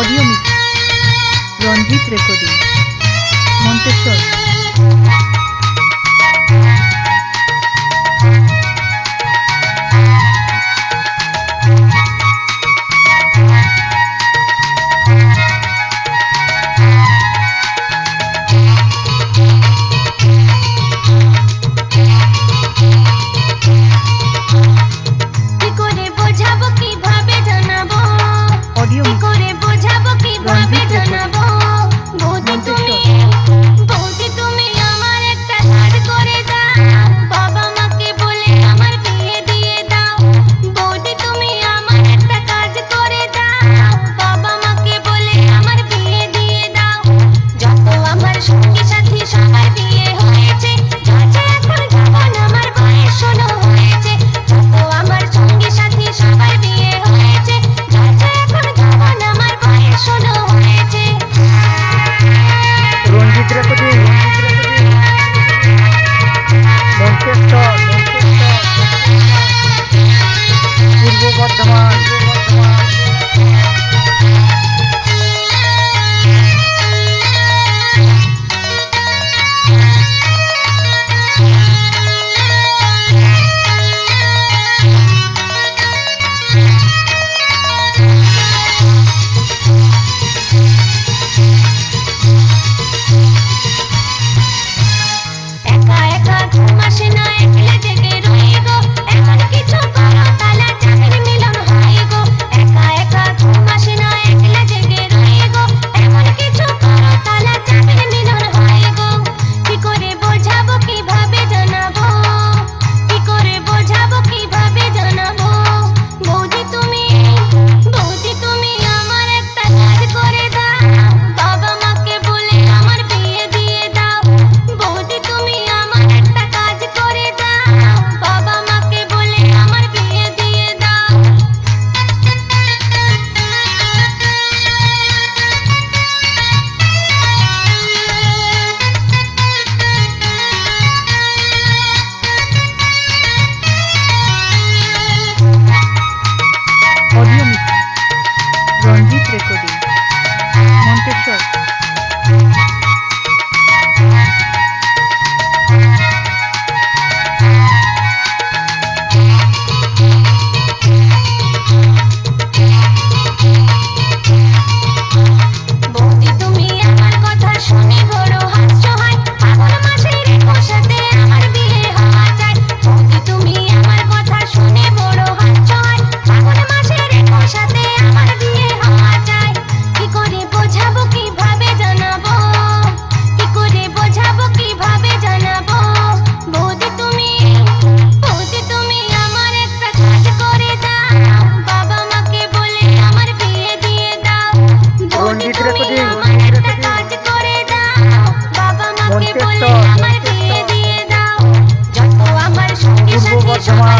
Audio mix Ranjit recording Manteswar Gracias Ranjit recording Manteswar Come on.